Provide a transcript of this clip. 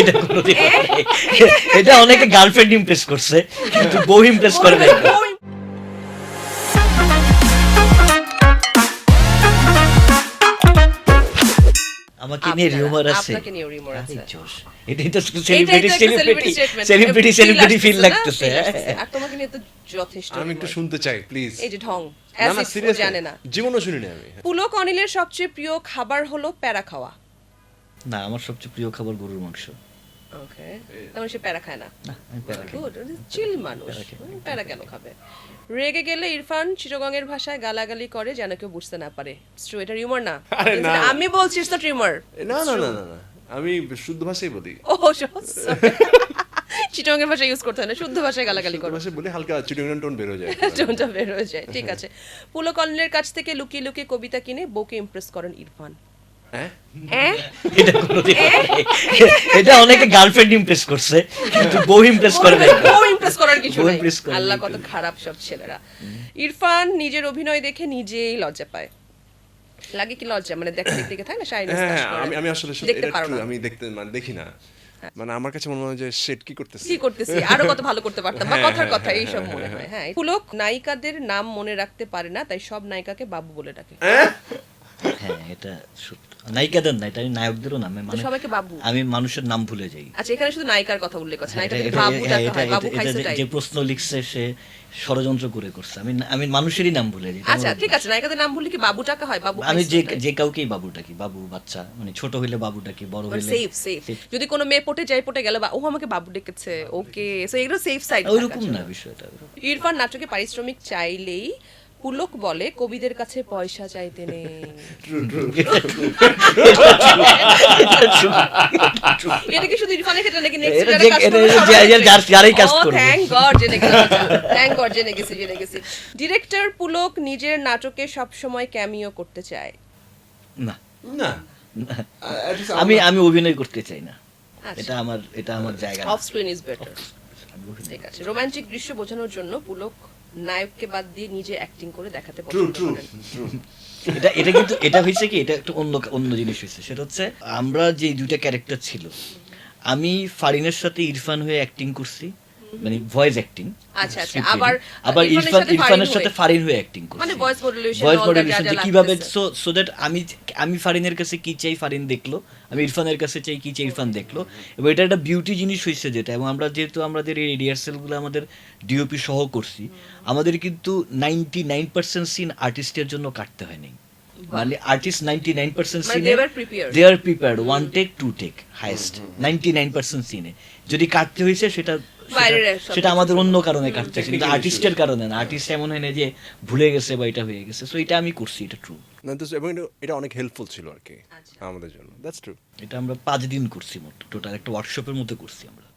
এটা কোনোদিন এটা অনেকে গার্লফ্রেন্ড ইমপ্রেস করছে কিন্তু বউ ইমপ্রেস করে নাই। আমাকে নিয়ে রিউমার আছে। আপনাকে নিয়ে rumor আছে। এটাই তো celebrity celebrity celebrity celebrity feel লাগতেছে আর তোমাকে নিয়ে তো যথেষ্ট আমি একটু শুনতে চাই প্লিজ এই যে ঢং না জানে না। জীবনও শুনিনি আমি। পুলক অনিলের সবচেয়ে প্রিয় খাবার হলো প্যারা খাওয়া। না আমার সবচেয়ে প্রিয় খাবার গরুর মাংস। ওকে তাহলে সে প্যারা খায় না। গুড চিল মানুষ। প্যারা কেন খাবে? রেগে গেলে ইরফান চিরগঙের ভাষায় গালাগালি করে যেন কেউ বুঝতে না পারে। ট্রু এটা রিউমার না। আমি বলছি তো রিউমার। না না না না না আমি শুদ্ধ ভাষাই বলি। ও চিটংয়ের ভাষা ইউজ করতে হয় না শুদ্ধ ভাষায় গালাগালি শুদ্ধ করো। ভাষায় বলি হালকা চিটিং টোন বের হয়ে যায়। টোনটা বের হয়ে যায়। ঠিক আছে। পুলক অনিলের কাছ থেকে লুকিয়ে লুকিয়ে কবিতা কিনে বউকে ইমপ্রেস করেন ইরফান। এটা হয়নি। এটা অনেকে গার্লফ্রেন্ড ইমপ্রেস করছে কিন্তু বউ ইমপ্রেস করে নাই। বউ ইমপ্রেস করার কিছু নাই। আল্লাহ কত খারাপ সব ছেলেরা। ইরফান নিজের অভিনয় দেখে নিজেই লজ্জা পায়। লাগে কি লজ্জা? মানে দেখা দেখতে দেখে থাকে না? হ্যাঁ হ্যাঁ, আমি আমি আসলে দেখতে পারো না। আমি দেখতে মানে দেখি না। মানে আমার কাছে মনে হয় যে শেট কি করতেছে? কি করতেছি? আরও কত ভালো করতে পারতাম বা হ্যাঁ, কথার হ্যাঁ, কথা হ্যাঁ, এইসব হ্যাঁ, মনে হ্যাঁ, হয়। হ্যাঁ। পুলক নায়িকাদের নাম মনে রাখতে পারে না তাই সব নায়িকাকে বাবু বলে ডাকে। হ্যাঁ এটা সত্য। নায়িকাদের না এটা আমি নায়কদেরও নামে মানে সবাইকে বাবু। আমি মানুষের নাম ভুলে যাই। আচ্ছা এখানে শুধু নায়িকার কথা উল্লেখ বাবু হ্যাঁ, হয় বাবু তাই। যে প্রশ্ন লিখছে সে ষড়যন্ত্র করে করছে। আমি আমি মানুষেরই নাম ভুলে যাই আচ্ছা ঠিক আছে নায়িকাদের নাম কি বাবু টাকা হয়? বাবু আমি যে যে কাউকেই বাবু ডাকি বাবু বাচ্চা মানে ছোট হইলে বাবু ডাকি বড় হইলে সেফ সেফ যদি কোনো মেয়ে পটে যাই পটে গেল বা ও আমাকে বাবু ডেকেছে ওকে সো এগুলো সেফ সাইড ওইরকম না বিষয়টা। ইরফান নাটকে পারিশ্রমিক চাইলেই পুলক বলে কবিদের কাছে পয়সা চাইতে নেই। এটা কি শুধু ইরফানের ক্ষেত্রে নাকি নেক্সট এটা যে- এটা যে- যে- যার- যারাই কাজ করবে। থ্যাংক গড জেনে গেছি। থ্যাংক গড জেনে গেছি জেনে গেছি। ডিরেক্টর পুলক নিজের নাটকে সব সময় ক্যামিও করতে চায়। না। না। আমি আমি অভিনয় করতে চাই না। আচ্ছা। এটা আমার এটা আমার জায়গা না। অফ স্ক্রিন ইজ বেটার ঠিক আছে। রোমান্টিক দৃশ্য বোঝানোর জন্য পুলক নায়ককে বাদ দিয়ে নিজে অ্যাক্টিং করে দেখাতে পছন্দ করেন। এটা এটা কিন্তু এটা হয়েছে কি এটা একটা অন্য অন্য জিনিস হয়েছে। সেটা হচ্ছে আমরা যে দুইটা ক্যারেক্টার ছিল আমি ফারিনের সাথে ইরফান হয়ে অ্যাক্টিং করছি মানে ভয়েস অ্যাক্টিং আচ্ছা, আচ্ছা, আবার- আবার ইরফান সাথে ইরফানের সাথে। ফারিন হয়ে অ্যাক্টিং করছি মানে voice modulation, ভয়েস মডুলেশন যা যা কীভাবে সো সো দ্যাট আমি আমি ফারিনের কাছে কি চাই ফারিন দেখল। আমি ইরফানের কাছে চাই কি চাই ইরফান দেখল। এবং এটা একটা বিউটি জিনিস হয়েছে যেটা। এবং আমরা যেহেতু আমাদের এই রিহার্সেলগুলো আমাদের ডিওপি সহ করছি আমাদের কিন্তু নাইনটি নাইন পার্সেন্ট সিন আর্টিস্টের জন্য কাটতে হয়নি মানে আর্টিস্ট নাইনটি নাইন পার্সেন্ট মানে সিনে they are prepared one take two take highest ninety nine percent সিনে যদি কাটতে হয়েছে সেটা সেটা- আমাদের অন্য কারণে কাটতে কিন্তু আর্টিস্টের কারণে না। আর্টিস্ট এমন হয় না যে ভুলে গেছে বা এটা হয়ে গেছে। সো এটা আমি করছি এটা ট্রু না তো এবং এটা- এটা অনেক হেল্পফুল ছিল আর কি আচ্ছা। আমাদের জন্য। দ্যাটস ট্রু এটা আমরা পাঁচ দিন করছি মোট টোটাল একটা ওয়ার্কশপের মধ্যে করছি আমরা।